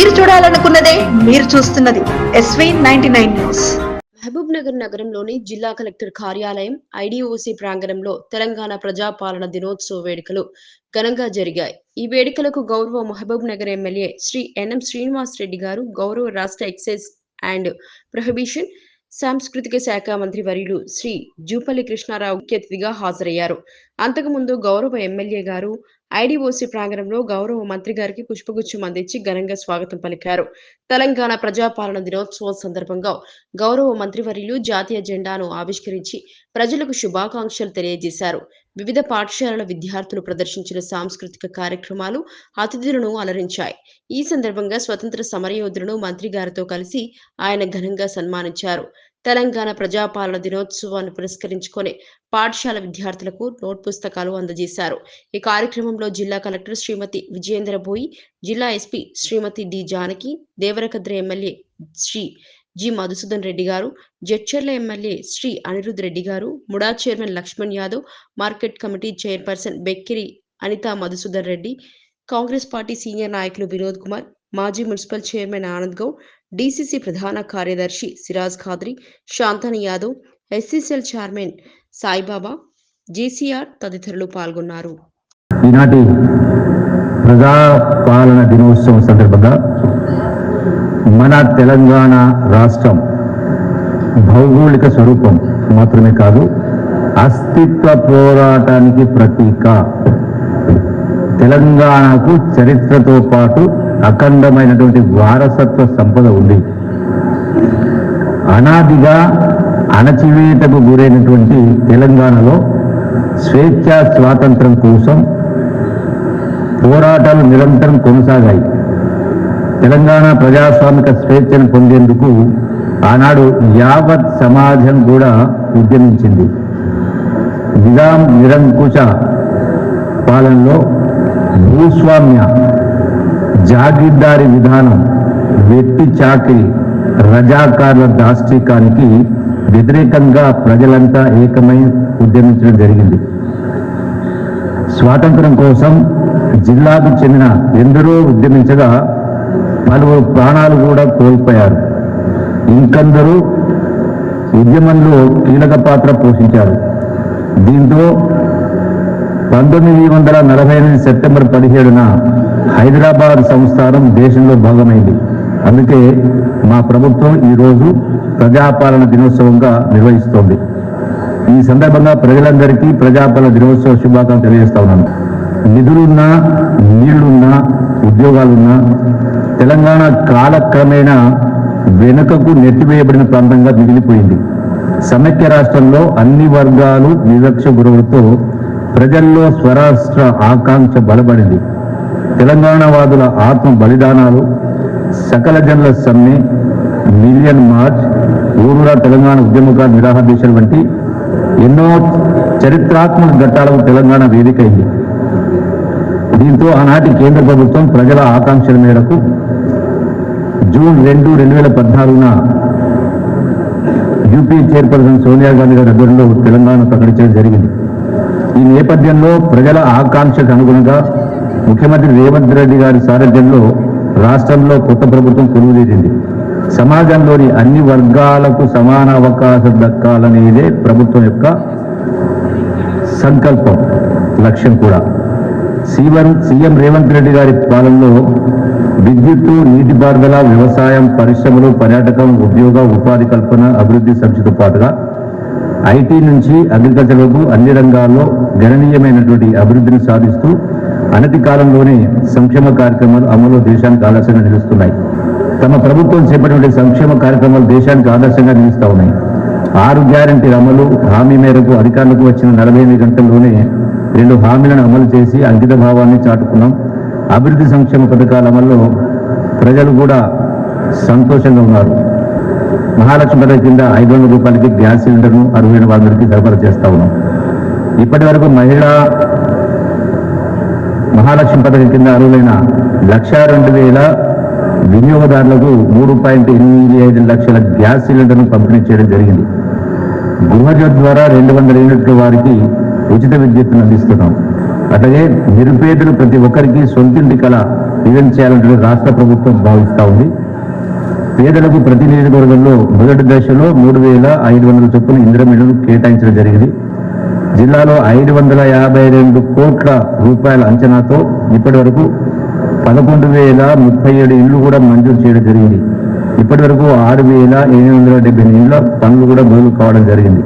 మీరు చూడాలనుకున్నదే మీరు చూస్తున్నది SV ninety nine news Mahabubnagar నగరంలోని జిల్లా కలెక్టర్ కార్యాలయం ఐడిఓసి ప్రాంగణంలో తెలంగాణ ప్రజాపాలన దినోత్సవ వేడుకలు ఘనంగా జరిగాయి. ఈ వేడుకలకు గౌరవ మహబూబ్ నగర్ ఎమ్మెల్యే శ్రీ ఎన్ఎం శ్రీనివాస్ రెడ్డి గారు గౌరవ రాష్ట్ర ఎక్సైజ్ అండ్ ప్రొహిబిషన్ సాంస్కృతిక శాఖ మంత్రి వర్యులు శ్రీ జూపల్లి కృష్ణారావు ముఖ్య అతిథిగా హాజరయ్యారు. అంతకుముందు గౌరవ ఎమ్మెల్యే గారు ఐడిఓసి ప్రాంగణంలో గౌరవ మంత్రి గారికి పుష్పగుచ్చం అందించి ఘనంగా స్వాగతం పలికారు. తెలంగాణ ప్రజాపాలన దినోత్సవం సందర్భంగా గౌరవ మంత్రివర్యులు జాతీయ జెండాను ఆవిష్కరించి ప్రజలకు శుభాకాంక్షలు తెలియజేశారు. వివిధ పాఠశాలల విద్యార్థులు ప్రదర్శించిన సాంస్కృతిక కార్యక్రమాలు అతిథులను అలరించాయి. ఈ సందర్భంగా స్వతంత్ర సమరయోధులను మంత్రి గారితో కలిసి ఆయన ఘనంగా సన్మానించారు. తెలంగాణ ప్రజాపాలన దినోత్సవాన్ని పురస్కరించుకొని పాఠశాల విద్యార్థులకు నోట్ పుస్తకాలు అందజేశారు. ఈ కార్యక్రమంలో జిల్లా కలెక్టర్ శ్రీమతి విజయేంద్ర బోయి జిల్లా SP Shrimati D Janaki Devarakadra MLA Shri G Madhusudan Reddy గారు జడ్చర్ల ఎమ్మెల్యే శ్రీ అనిరుద్ రెడ్డి గారు MUDA chairman Laxman Yadav market committee chairperson Bekkiri Anitha Madhusudan Reddy Congress party senior నాయకులు వినోద్ కుమార్ మాజీ municipal chairman Anand Goud DCC ప్రధాన కార్యదర్శి Siraj Khadri Shantani Yadav SCCL chairman Saibaba GCR తదితరులు పాల్గొన్నారు. ఈనాటి ప్రజాపాలన దినోత్సవం సందర్భంగా మన తెలంగాణ రాష్ట్రం భౌగోళిక స్వరూపం మాత్రమే కాదు అస్తిత్వ పోరాటానికి ప్రతీక. తెలంగాణకు చరిత్రతో పాటు అఖండమైనటువంటి వారసత్వ సంపద ఉంది. అనాదిగా అణచివేతకు గురైనటువంటి తెలంగాణలో స్వేచ్ఛ స్వాతంత్రం కోసం పోరాటాలు నిరంతరం కొనసాగాయి. తెలంగాణ ప్రజాస్వామిక స్వేచ్ఛను పొందేందుకు ఆనాడు యావత్ సమాజం కూడా ఉద్యమించింది. నిజాం నిరంకుశ పాలనలో భూస్వామ్య జాగీర్దారి విధానం వెట్టి చాకిరి రజాకార్ల దాష్టికానికి వ్యతిరేకంగా ప్రజలంతా ఏకమై ఉద్యమించడం జరిగింది. స్వాతంత్రం కోసం జిల్లాకు చెందిన ఎందరో ఉద్యమించగా పలువురు ప్రాణాలు కూడా కోల్పోయారు. ఇంకందరూ ఉద్యమంలో కీలక పాత్ర పోషించారు. దీంతో పంతొమ్మిది వందల నలభై ఎనిమిది సెప్టెంబర్ పదిహేడున హైదరాబాద్ సంస్థానం దేశంలో భాగమైంది. అందుకే మా ప్రభుత్వం ఈరోజు ప్రజాపాలన దినోత్సవంగా నిర్వహిస్తోంది. ఈ సందర్భంగా ప్రజలందరికీ ప్రజాపాలన దినోత్సవ శుభాకాంక్షలు తెలియజేస్తా ఉన్నాను. నిధులున్నా నీళ్ళున్నా ఉద్యోగాలున్నా తెలంగాణ కాలక్రమేణా వెనుకకు నెట్టివేయబడిన ప్రాంతంగా మిగిలిపోయింది. సమైక్య రాష్ట్రంలో అన్ని వర్గాలు వివక్ష గురువులతో ప్రజల్లో స్వరాష్ట్ర ఆకాంక్ష బలపడింది. తెలంగాణ వాదుల ఆత్మ బలిదానాలు సకల జనుల సమ్మె మిలియన్ మార్చ్ ఊరూరా తెలంగాణ ఉద్యమకారు నిరాహార దీక్షలు వంటి ఎన్నో చరిత్రాత్మక ఘట్టాలకు తెలంగాణ వేదికైంది దీంతో ఆనాటి కేంద్ర ప్రభుత్వం ప్రజల ఆకాంక్షల మేరకు జూన్ రెండు రెండు వేల పద్నాలుగున యూపీ చైర్పర్సన్ సోనియా గాంధీ గారి దగ్గరలో తెలంగాణ ప్రకటించడం జరిగింది. ఈ నేపథ్యంలో ప్రజల ఆకాంక్షకు అనుగుణంగా ముఖ్యమంత్రి రేవంత్ రెడ్డి గారి సారథ్యంలో రాష్ట్రంలో కొత్త ప్రభుత్వం కొలువుదీరింది సమాజంలోని అన్ని వర్గాలకు సమాన అవకాశం దక్కాలనేదే ప్రభుత్వం యొక్క సంకల్పం లక్ష్యం కూడా. సీఎం సీఎం రేవంత్ రెడ్డి గారి పాలనలో విద్యుత్తు నీటిపారుదల వ్యవసాయం పరిశ్రమలు పర్యాటకం ఉద్యోగ ఉపాధి కల్పన అభివృద్ధి సంస్థతో పాటుగా ఐటీ నుంచి అగ్రికల్చర్ వరకు అన్ని రంగాల్లో గణనీయమైనటువంటి అభివృద్ధిని సాధిస్తూ అనతి కాలంలోనే సంక్షేమ కార్యక్రమాలు అమలు దేశానికి ఆదర్శంగా నిలుస్తున్నాయి. తమ ప్రభుత్వం చేపట్టిన సంక్షేమ కార్యక్రమాలు దేశానికి ఆదర్శంగా నిలుస్తూ ఉన్నాయి. ఆరు గ్యారంటీ అమలు హామీ మేరకు అధికారులకు వచ్చిన నలభై ఎనిమిది గంటల్లోనే రెండు హామీలను అమలు చేసి అంకిత భావాన్ని చాటుకున్నాం. అభివృద్ధి సంక్షేమ పథకాల అమల్లో ప్రజలు కూడా సంతోషంగా ఉన్నారు. మహాలక్ష్మి పథకం కింద ఐదు వందల రూపాయలకి గ్యాస్ సిలిండర్ను అరవై వాళ్ళకి సరఫరా చేస్తా ఉన్నాం. ఇప్పటి వరకు మహిళా మహాలక్ష్మి పథకం కింద అర్హులైన లక్ష రెండు వేల వినియోగదారులకు మూడు పాయింట్ ఎనిమిది ఐదు లక్షల గ్యాస్ సిలిండర్ను పంపిణీ చేయడం జరిగింది. గృహజ్యోత్ ద్వారా రెండు వందల యూనిట్ల వారికి ఉచిత విద్యుత్తును అందిస్తున్నాం. అట్లాగే నిరుపేదలు ప్రతి ఒక్కరికి సొంతింటి కళ డిజైన్ చేయాలంటే రాష్ట్ర ప్రభుత్వం భావిస్తూ ఉంది. పేదలకు ప్రతి నియోజకవర్గంలో మొదటి దశలో మూడు వేల ఐదు వందల చొప్పున ఇంద్రమిళ్ళను కేటాయించడం జరిగింది. జిల్లాలో ఐదు వందల యాభై రెండు కోట్ల రూపాయల అంచనాతో ఇప్పటి వరకు పదకొండు వేల ముప్పై ఏడు ఇళ్ళు కూడా మంజూరు చేయడం జరిగింది. ఇప్పటి వరకు ఆరు వేల ఎనిమిది వందల డెబ్బై ఇళ్ళ పనులు కూడా మొదలు కావడం జరిగింది.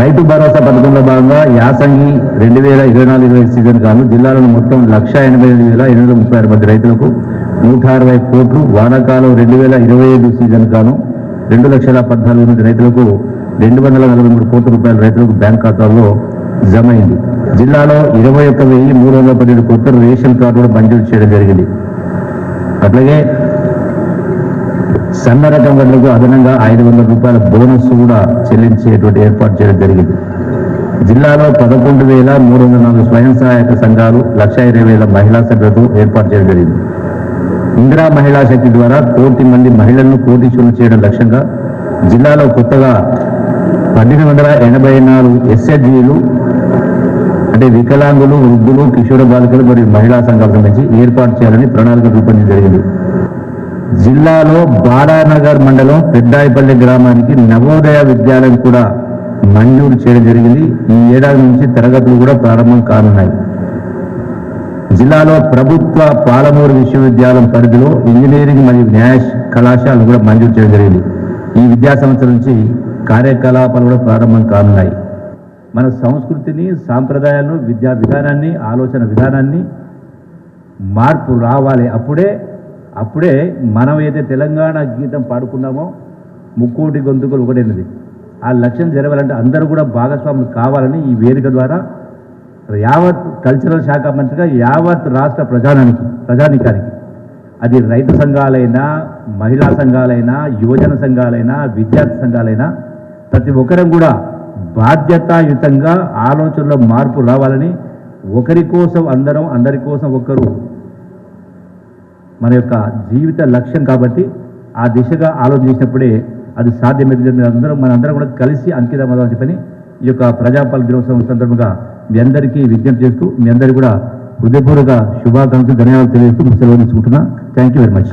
రైతు భరోసా పథకంలో భాగంగా యాసంగి రెండు వేల ఇరవై నాలుగు ఇరవై సీజన్ కాను జిల్లాలో మొత్తం లక్ష ఎనభై ఐదు వేల ఎనిమిది వందల ముప్పై ఆరు మంది రైతులకు నూట అరవై కోట్లు వానాకాలం రెండు వేల ఇరవై ఐదు సీజన్ కాను రెండు లక్షల పద్నాలుగు మంది రైతులకు రెండు వందల నలభై మూడు కోట్ల రూపాయల రైతులకు బ్యాంక్ ఖాతాల్లో జమైంది. జిల్లాలో ఇరవై ఒక్క వెయ్యి మూడు వందల పన్నెండు కొత్త రేషన్ కార్డు కూడా మంజూరు చేయడం జరిగింది. అట్లాగే సన్న రకం వడ్లకు అదనంగా ఐదు వందల రూపాయల బోనస్ కూడా చెల్లించేటువంటి ఏర్పాటు చేయడం జరిగింది. జిల్లాలో పదకొండు వేల మూడు వందల నాలుగు స్వయం సహాయక సంఘాలు లక్ష ఇరవై వేల మహిళా సభ్యులకు ఏర్పాటు చేయడం జరిగింది. ఇందిరా మహిళా శక్తి ద్వారా కోటి మంది మహిళలను కోటీశ్వరులు చేయడం లక్ష్యంగా జిల్లాలో కొత్తగా పన్నెండు వందల ఎనభై నాలుగు ఎస్ఎస్జీలు అంటే వికలాంగులు వృద్ధులు కిషోర బాలికలు మరియు మహిళా సంఘాల సంబంధించి ఏర్పాటు చేయాలని ప్రణాళిక రూపొందించడం జరిగింది. జిల్లాలో బాలానగర్ మండలం పెద్దాయిపల్లి గ్రామానికి నవోదయ విద్యాలయం కూడా మంజూరు చేయడం జరిగింది. ఈ ఏడాది నుంచి తరగతులు కూడా ప్రారంభం కానున్నాయి. జిల్లాలో ప్రభుత్వ పాలమూరు విశ్వవిద్యాలయం పరిధిలో ఇంజనీరింగ్ మరియు న్యాయ కళాశాలను కూడా మంజూరు చేయడం జరిగింది. ఈ విద్యా సంవత్సరం నుంచి కార్యకలాపాలు కూడా ప్రారంభం కానున్నాయి. మన సంస్కృతిని సాంప్రదాయాలను విద్యా విధానాన్ని ఆలోచన విధానాన్ని మార్పు రావాలి. అప్పుడే అప్పుడే మనం ఏదైతే తెలంగాణ గీతం పాడుకున్నామో ముక్కోటి గొంతుకులు ఒకటైనది. ఆ లక్ష్యం జరగాలంటే అందరూ కూడా భాగస్వాములు కావాలని ఈ వేదిక ద్వారా యావత్ కల్చరల్ శాఖ మంత్రిగా యావత్ రాష్ట్ర ప్రజానానికి ప్రజానికానికి. అది రైతు సంఘాలైనా మహిళా సంఘాలైనా యువజన సంఘాలైనా విద్యార్థి సంఘాలైనా ప్రతి ఒక్కరం కూడా బాధ్యతాయుతంగా ఆలోచనలో మార్పు రావాలని ఒకరి కోసం అందరం అందరి కోసం ఒకరు మన యొక్క జీవిత లక్ష్యం కాబట్టి ఆ దిశగా ఆలోచన చేసినప్పుడే అది సాధ్యమైంది అందరం మనందరం కూడా కలిసి అంకితం అవ్వాలని చెప్పని ఈ యొక్క ప్రజాపాలన దినోత్సవం సందర్భంగా మీ అందరికీ విజ్ఞప్తి చేస్తూ మీ అందరికీ కూడా హృదయపూర్వక శుభాకాంక్షలు ధన్యవాదాలు తెలియజేస్తూ సెలవు తీసుకుంటున్నా. Thank you very much